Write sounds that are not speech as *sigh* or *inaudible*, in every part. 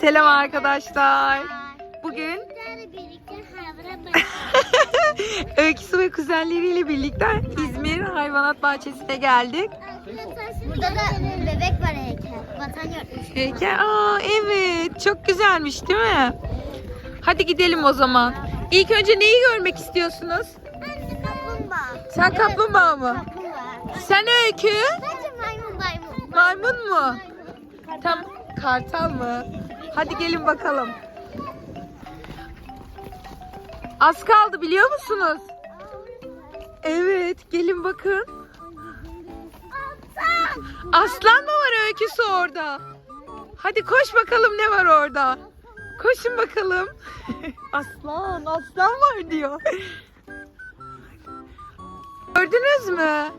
Selam arkadaşlar. Bugün. *laughs* Öyküsü ve kuzenleriyle birlikte İzmir Hayvanat Bahçesi'ne geldik. Burada da bebek var heykel. Vatan yurtmuş. Heykel, aa evet çok güzelmiş değil mi? Hadi gidelim o zaman. İlk önce neyi görmek istiyorsunuz? Kaplumbağa. Sen kaplumbağa mı? Kaplumbağa. Sen Öykü? Bence maymun maymun. Maymun mu? Tam kartal mı? Hadi gelin bakalım. Az kaldı biliyor musunuz? Evet, gelin bakın. Aslan. Aslan mı var öyküsü orada? Hadi koş bakalım ne var orada. Koşun bakalım. *laughs* aslan, aslan var diyor. Gördünüz mü?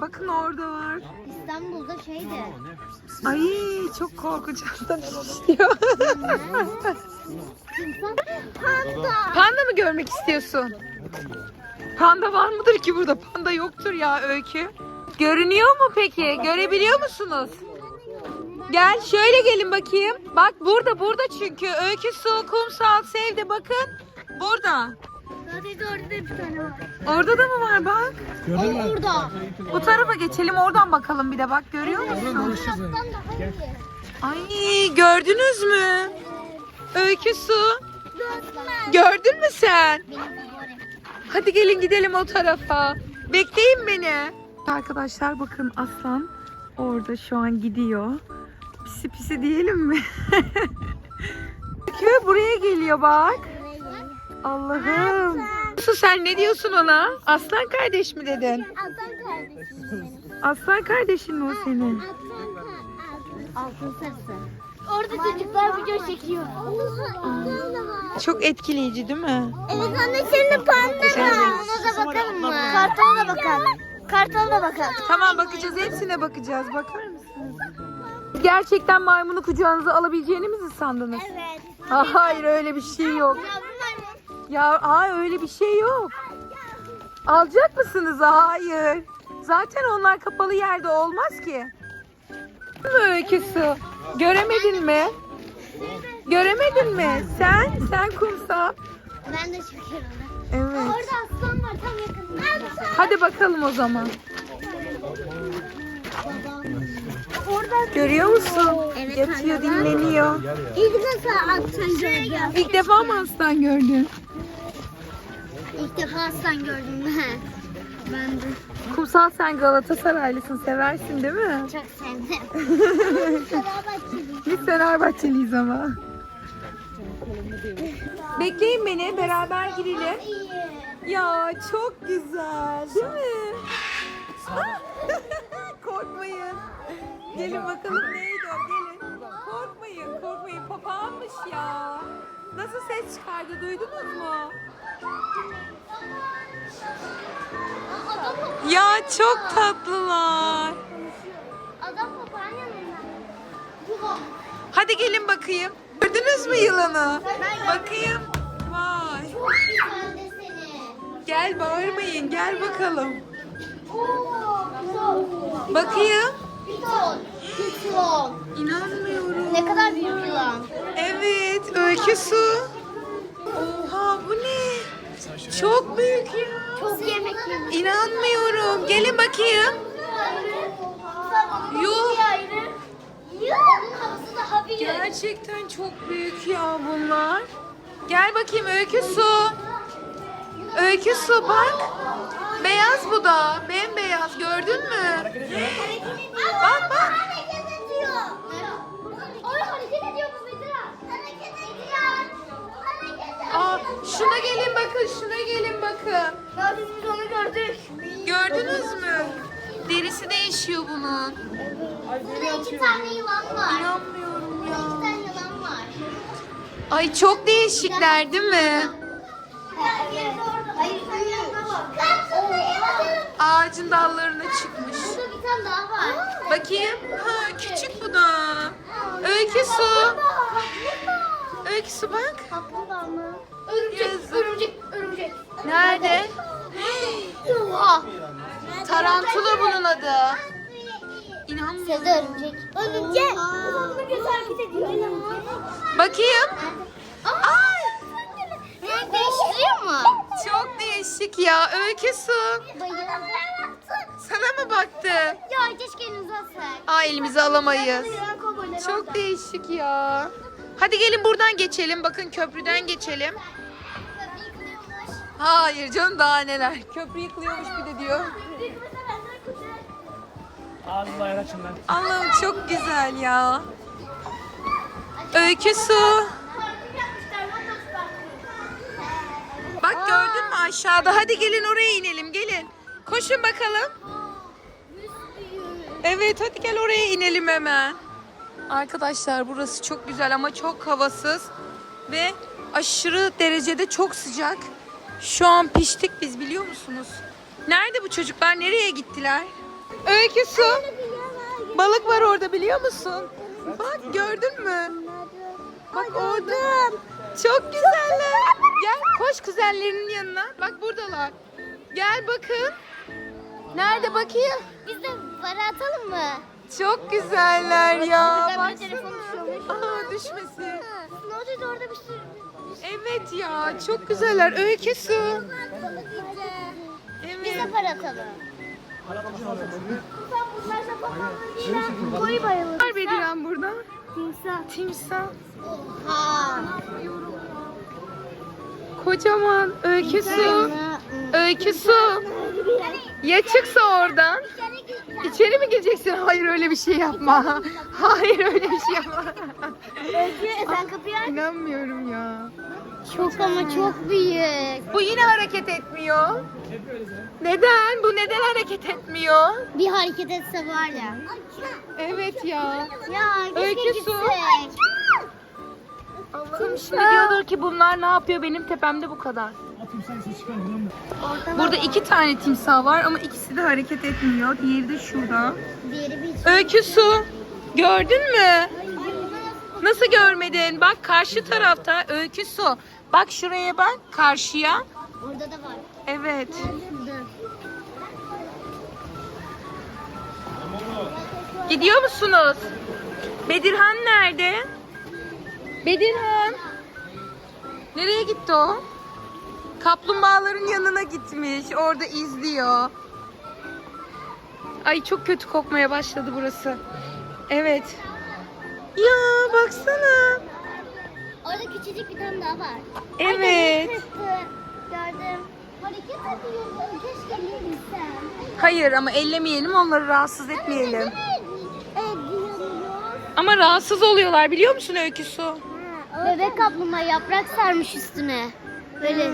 Bakın orada var. İstanbul'da şeydi. Ay çok korkunç. Panda. Panda mı görmek istiyorsun? Panda var mıdır ki burada? Panda yoktur ya Öykü. Görünüyor mu peki? Görebiliyor musunuz? Gel şöyle gelin bakayım. Bak burada burada çünkü. Öykü su, kumsal, sevde bakın. Burada. Orada bir tane var. Orada da mı var bak? Gördün mü? Burada. Bu tarafa geçelim oradan bakalım bir de bak görüyor musun? Konuşacağız. daha iyi. Ay gördünüz mü? Öykü su. Gördün mü sen? Hadi gelin gidelim o tarafa. Bekleyin beni. Arkadaşlar bakın aslan orada şu an gidiyor. Pisi pisi diyelim mi? *laughs* Köy buraya geliyor bak. Allah'ım. Su sen ne diyorsun ona? Aslan kardeş mi dedin? Aslan kardeşim benim. Aslan kardeşin mi o senin? Aslan Altın sarısı. Orada çocuklar video çekiyor. Çok etkileyici değil mi? Evet anne senin panda var. Ona da bakalım mı? Kartala da bakalım. Kartala da bakalım. Tamam bakacağız hepsine bakacağız. Bakar mısınız? Gerçekten maymunu kucağınıza alabileceğinizi mi sandınız? Evet. Hayır öyle bir şey yok. Ya aa öyle bir şey yok. Alacak mısınız? Hayır. Zaten onlar kapalı yerde olmaz ki. Öyküsü? Göremedin mi? Göremedin mi? Sen, sen kumsal. Ben de çekiyorum. Evet. Orada aslan var tam yakında. Hadi bakalım o zaman. Görüyor musun? Evet, Yatıyor, ben- dinleniyor. İlk defa aslan gördüm. İlk defa mı aslan gördün? İlk defa aslan gördüm ben. *laughs* Ben de Kumsal sen Galatasaraylısın, seversin değil mi? çok sevdim. *laughs* Biz Fenerbahçeliyiz ama. Bekleyin beni, beraber girelim. Ya çok güzel, değil mi? *laughs* Korkmayın. Gelin bakalım neydi o, gelin. Korkmayın, korkmayın. Papağanmış ya. Nasıl ses çıkardı, duydunuz mu? Ya çok tatlılar. Adam papağan yanında. Hadi gelin bakayım. Gördünüz mü yılanı? Bakayım. Vay. Gel bağırmayın. Gel bakalım. Bakayım. Piton. Piton. İnanmıyorum. Ne kadar büyük yılan. Evet. Öykü su. Oha bu ne? Çok büyük ya. Çok yemek yemiş. İnanmıyorum. Gelin bakayım. Yuh. Gerçekten çok büyük ya bunlar. Gel bakayım Öykü su. Öykü su bak. Beyaz bu da. Bembeyaz gördün mü? Bak bak. Hareket ediyor. Ay hareket ediyor bu Bedra. Hareket ediyor. Hareket ediyor. Aa, şuna gelin bakın, şuna gelin bakın. Gördünüz biz onu gördük. Gördünüz mü? Derisi değişiyor bunun. Burada iki tane yılan var. İnanmıyorum İki ya. tane yılan var. Ay çok değişikler değil mi? Hayır, hayır, yanına bak. Kaçın yılan. Ağacın dallarına çıkmış. Burada bir tane daha var. Bakayım. Ha küçük bu da. Öykü su. Öykü su bak. Örümcek, Yazık. örümcek, örümcek. Nerede? Oha. Tarantula bunun adı. İnanmıyorum. Örümcek. Örümcek. Gözü hareket ediyor. Bakayım. Ay. Renk değiştiriyor mu? Çok değişik ya. Öykü su. Bayıldım. Sana mı baktı? Ya keşke elinizi alsak. Aa elimize alamayız. Çok değişik ya. Hadi gelin buradan geçelim. Bakın köprüden geçelim. Hayır canım daha neler. Köprü yıkılıyormuş bir de diyor. Açın lan. Allah'ım çok güzel ya. Öykü su. Bak gördün mü aşağıda? Hadi gelin oraya inelim gelin. Koşun bakalım. Evet hadi gel oraya inelim hemen. Arkadaşlar burası çok güzel ama çok havasız ve aşırı derecede çok sıcak. Şu an piştik biz biliyor musunuz? Nerede bu çocuklar? Nereye gittiler? Öykü su. Balık var orada biliyor musun? Bak gördün mü? Bak orada. Çok güzeller. Gel koş kuzenlerinin yanına. Bak buradalar. Gel bakın. Nerede bakayım? Biz de para atalım mı? Çok güzeller ya. Baksana. düşüyormuş. Aa düşmesin. Ne oldu orada bir sürü Evet ya çok güzeller. Öykü su. Biz de Evet. para atalım. Koyu bayılır. Var Bediren burada. Timsah. Timsah. Ha. Kocaman. Öykü su. Öykü su. Ya çıksa oradan? İçeri mi gireceksin? Hayır öyle bir şey yapma. *laughs* Hayır öyle bir şey yapma. Özgür sen kapıyı aç. İnanmıyorum ya. Çok ama çok büyük. Bu yine hareket etmiyor. Neden? Bu neden hareket etmiyor? Bir hareket etse var ya. Evet ya. Ya Öykü su. Allah'ım şimdi diyordur ki bunlar ne yapıyor benim tepemde bu kadar. Burada iki tane timsah var ama ikisi de hareket etmiyor. Diğeri de şurada. Diğeri bir Öykü su. Gördün mü? Nasıl görmedin? Bak karşı tarafta öykü su. Bak şuraya bak karşıya. Orada da var. Evet. Gidiyor musunuz? Bedirhan nerede? Bedirhan. Nereye gitti o? Kaplumbağaların yanına gitmiş. Orada izliyor. Ay çok kötü kokmaya başladı burası. Evet. Ya baksana. Orada küçücük bir tane daha var. Evet. Ay. Gördüm. Hareket. Keşke. Hayır ama ellemeyelim onları rahatsız etmeyelim. Ama rahatsız oluyorlar biliyor musun öyküsü? Bebek kaplumbağa yaprak sarmış üstüne. Böyle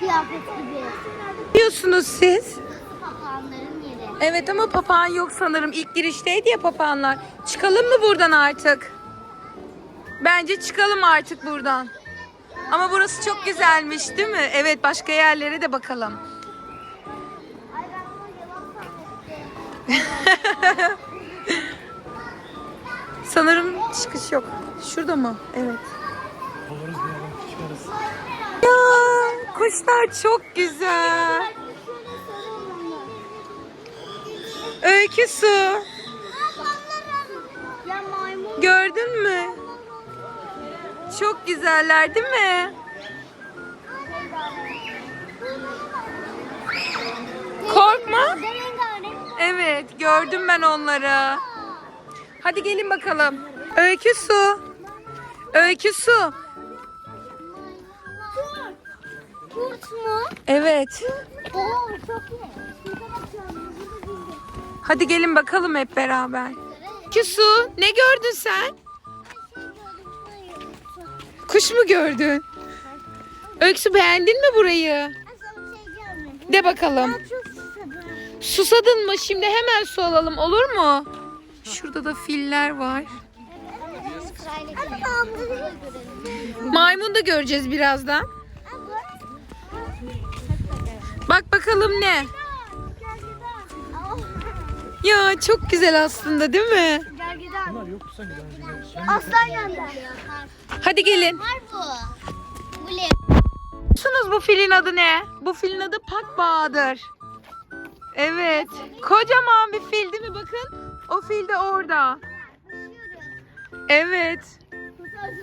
kıyafet gibi. Biliyorsunuz siz. Papağanların yeri. Evet ama papağan yok sanırım. İlk girişteydi ya papağanlar. Çıkalım mı buradan artık? Bence çıkalım artık buradan. Ama burası çok güzelmiş değil mi? Evet başka yerlere de bakalım. Ay ben bunu yalan zannettim. *laughs* Sanırım çıkış yok. Şurada mı? Evet. Oluruz bir çıkarız. Ya kuşlar çok güzel. Öykü su. Ya maymun. Gördün mü? Çok güzeller değil mi? Korkma. Evet gördüm ben onları. Hadi gelin bakalım. Öykü su. Öykü su. Kurt mu? Evet. Oo çok iyi. Hadi gelin bakalım hep beraber. Öykü su. Ne gördün sen? Kuş mu gördün? Öykü su beğendin mi burayı? De bakalım. Susadın mı? Şimdi hemen su alalım olur mu? Şurada da filler var. Maymun da göreceğiz birazdan. Bak bakalım ne? Ya çok güzel aslında değil mi? Aslan yandı. Hadi gelin. Var bu. Biliyorsunuz bu filin adı ne? Bu filin adı Pak Bahadır. Evet. Kocaman bir fil değil mi? Bakın. O fil de orada. Evet.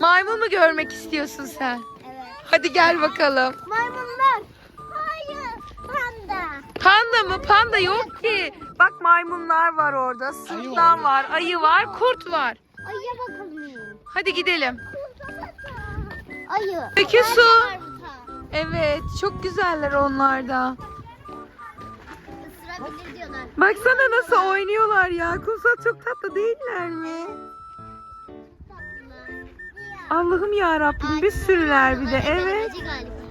Maymun mu görmek istiyorsun sen? Evet. Hadi gel bakalım. Maymunlar. Hayır. Panda. Panda mı? Panda yok ki. Bak maymunlar var orada. Sırtlan var, ayı var, kurt var. Ayıya bakalım. Hadi gidelim. Ayı. Peki su? Evet, çok güzeller onlar da. Baksana nasıl oynuyorlar ya. Kumsal çok tatlı değiller mi? Allah'ım ya Rabbim bir sürüler bir de. Evet.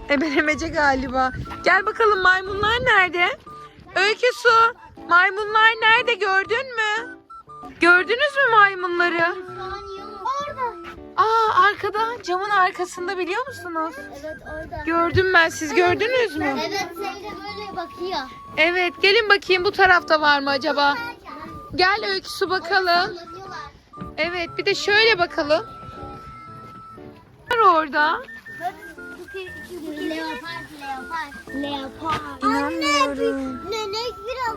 Ebelemece galiba. Gel bakalım maymunlar nerede? Öykü su. Maymunlar nerede gördün mü? Gördünüz mü maymunları? Arkada camın arkasında biliyor musunuz? Evet orada. Gördüm ben siz gördünüz mü? Evet Sevde böyle bakıyor. Evet gelin bakayım bu tarafta var mı acaba? Gel Öykü su bakalım. Evet bir de şöyle bakalım. Var orada. Leopar, leopar. Leopar. İnanmıyorum. Nenek bir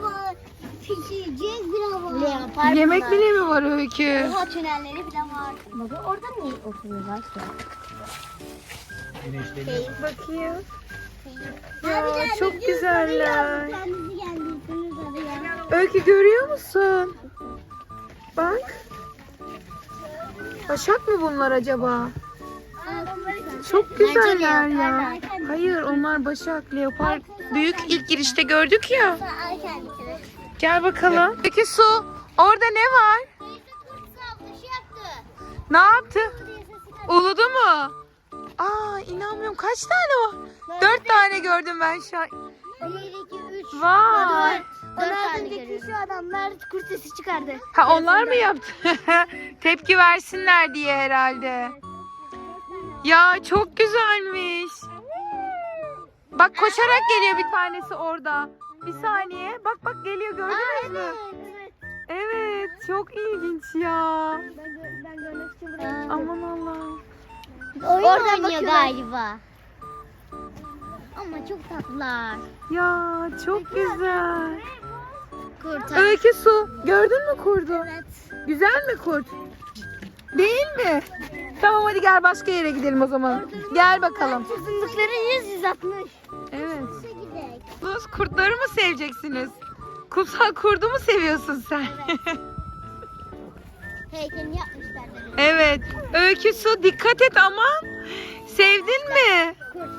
Leopar. Yemek bile mi var Öykü? Oha tünelleri bile var. Baba orada mı oturuyorlar ki? Güneşleniyor. Bakayım. Ya çok güzeller. Öykü görüyor musun? Bak. Başak mı bunlar acaba? Çok güzeller ya. Hayır onlar başak, leopar. Büyük ilk girişte gördük ya. Gel bakalım. Peki su. Orada ne var? Ne yaptı? Uludu mu? Aa inanmıyorum. Kaç tane o? Dört tane gördüm ben şu an. 1, 2, 3, Vay. Dört önceki şu adamlar kurt sesi çıkardı. Ha onlar mı yaptı? *laughs* Tepki versinler diye herhalde. Ya çok güzelmiş. Bak koşarak geliyor bir tanesi orada. Bir saniye. Bak bak geliyor gördünüz mü? Evet çok ilginç ya. Ben görmek için buraya Aman Allah'ım. Oyun oynuyor galiba. Ama çok tatlılar. Ya çok güzel. Kurt. Öykü su. Gördün mü kurdu? Evet. Güzel mi kurt? Değil mi? Tamam hadi gel başka yere gidelim o zaman. Gel bakalım. 100 160. Evet. Siz kurtları mı seveceksiniz? Kumsal kurdu mu seviyorsun sen? *laughs* Heykelini yapmışlar evet. Öykü su dikkat et aman. Sevdin mi? Kurt.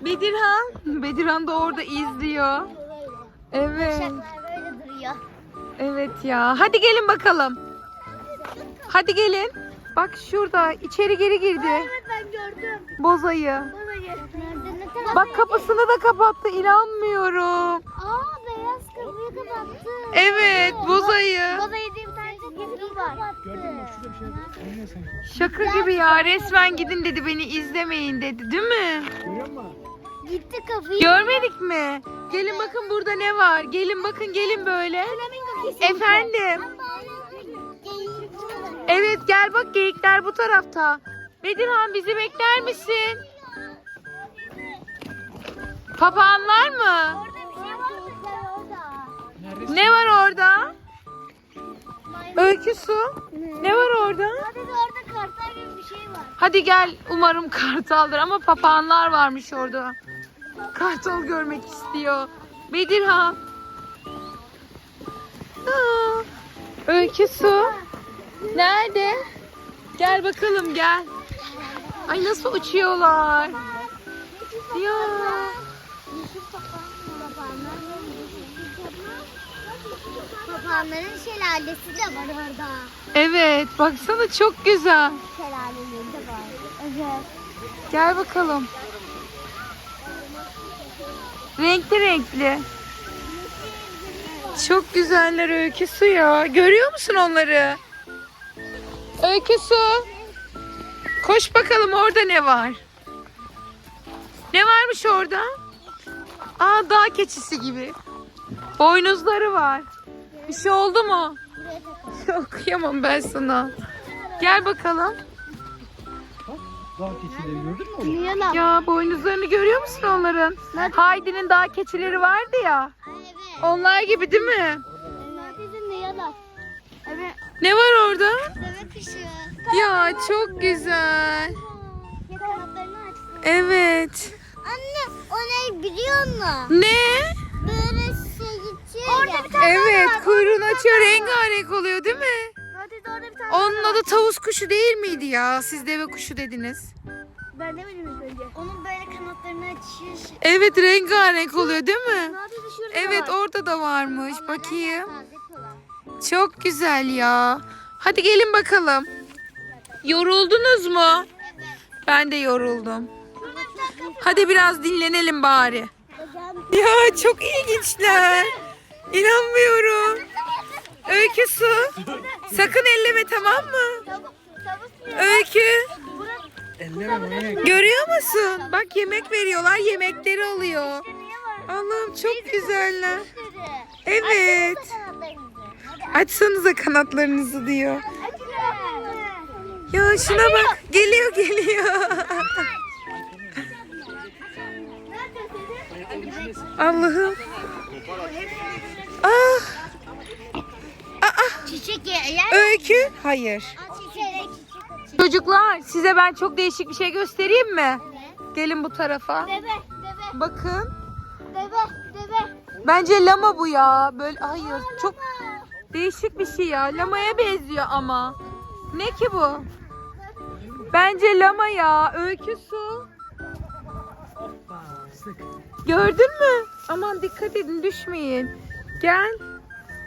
Bedirhan. Bedirhan da orada izliyor. Evet. Şaklar böyle duruyor. Evet ya. Hadi gelin bakalım. Hadi gelin. Bak şurada içeri geri girdi. Evet ben gördüm. Bozayı. Nerede Bak kapısını da kapattı. İnanmıyorum. Aa beyaz kapıyı kapattı. Evet bozayı. Baba yediğim tane var. Gördün mü? Şurada bir şey oynuyor sanki. Şaka gibi ya. Resmen gidin dedi beni izlemeyin dedi. Değil mi? Görüyor musun? Gitti kapıyı. Görmedik mi? Gelin bakın burada ne var. Gelin bakın gelin böyle. Efendim. Evet gel bak geyikler bu tarafta. Bedirhan bizi bekler misin? Papağanlar mı? Orada bir şey var mı? Orada. Neredesin? Ne var orada? Öykü su. Ne var orada? Hadi de orada kartal gibi bir şey var. Hadi gel umarım kartaldır ama papağanlar varmış orada. Kartal görmek istiyor. Bedirhan. Aa, Öykü su. Nerede? Gel bakalım gel. Ay nasıl uçuyorlar. Ya. Papağanların şelalesi de var orada. Evet baksana çok güzel. Şelaleleri de var. Evet. Gel bakalım. Renkli renkli. Çok güzeller öykü su ya. Görüyor musun onları? Öykü su. Koş bakalım orada ne var? Ne varmış orada? Aa dağ keçisi gibi. Boynuzları var. Bir şey oldu mu? Buraya takalım. Okuyamam ben sana. Gel bakalım. Bak, dağ keçileri gördün mü? Yalan. Ya boynuzlarını görüyor musun onların? Haydi'nin dağ keçileri vardı ya. Evet. Onlar gibi değil mi? Ne yalan? Evet. Ne var orada? Deve kuşu. Ya çok güzel. Kanatlarını açsın. Evet. Anne o ne biliyor musun? Ne? Böyle şey geçiyor Orada bir tane Evet kuyruğunu açıyor rengarenk oluyor değil mi? Hadi orada bir tane Onun adı tavus kuşu değil miydi ya? Siz deve kuşu dediniz. Ben demedim ilk önce. Onun böyle kanatlarını açıyor. Evet rengarenk oluyor değil mi? Şurada Evet orada da varmış. Bakayım. Çok güzel ya. Hadi gelin bakalım. Yoruldunuz mu? Ben de yoruldum. Hadi biraz dinlenelim bari. Ya çok ilginçler. İnanmıyorum. Öykü su. Sakın elleme tamam mı? Öykü. Görüyor musun? Bak yemek veriyorlar. Yemekleri alıyor. Allah'ım çok güzeller. Evet. Açsanıza kanatlarınızı diyor. Ya şuna bak. Geliyor geliyor. Allah'ım. Ah. Çiçek ye. Yer. Öykü. Hayır. Çiçek. Çocuklar size ben çok değişik bir şey göstereyim mi? Gelin bu tarafa. Deve. Deve. Bakın. Deve. Deve. Bence lama bu ya. Böyle hayır. Çok değişik bir şey ya. Lamaya benziyor ama. Ne ki bu? Bence lama ya. Öykü su. Gördün mü? Aman dikkat edin düşmeyin. Gel.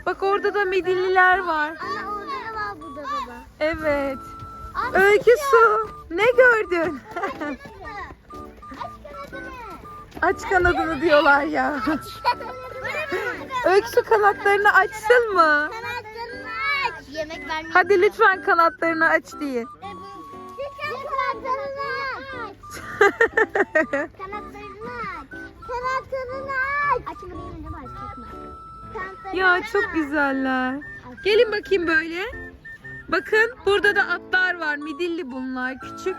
Bak orada da midilliler var. Aa orada da var burada baba. Evet. Öykü su. Ne gördün? Aç kanadını. Diyorlar ya. Öykü su kanatlarını açsın mı? Kanatlarını aç. Yemek vermiyor. Hadi lütfen kanatlarını aç deyin. Kanatlarını aç. *laughs* Kanatlarını aç. Kanatlarını aç. Ya çok güzeller. Gelin bakayım böyle. Bakın burada da atlar var. Midilli bunlar küçük.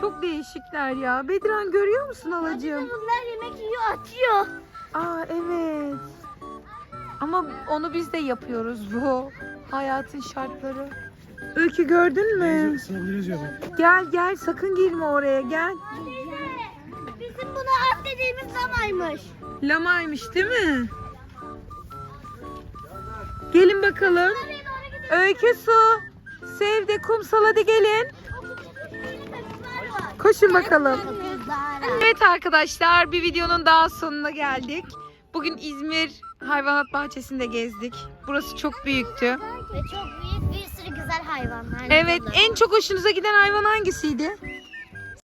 Çok değişikler ya. Bedran görüyor musun halacığım? Bunlar yemek yiyor, atıyor. Aa evet. Ama onu biz de yapıyoruz bu. Hayatın şartları. Öykü gördün mü? Gel gel sakın girme oraya gel. Dediğimiz zamaymış. Lamaymış değil mi? Gelin bakalım. Öykü su. Sevde kumsal hadi gelin. Koşun bakalım. Evet arkadaşlar bir videonun daha sonuna geldik. Bugün İzmir Hayvanat Bahçesi'nde gezdik. Burası çok büyüktü. Ve çok büyük bir sürü güzel hayvanlar. Evet en çok hoşunuza giden hayvan hangisiydi?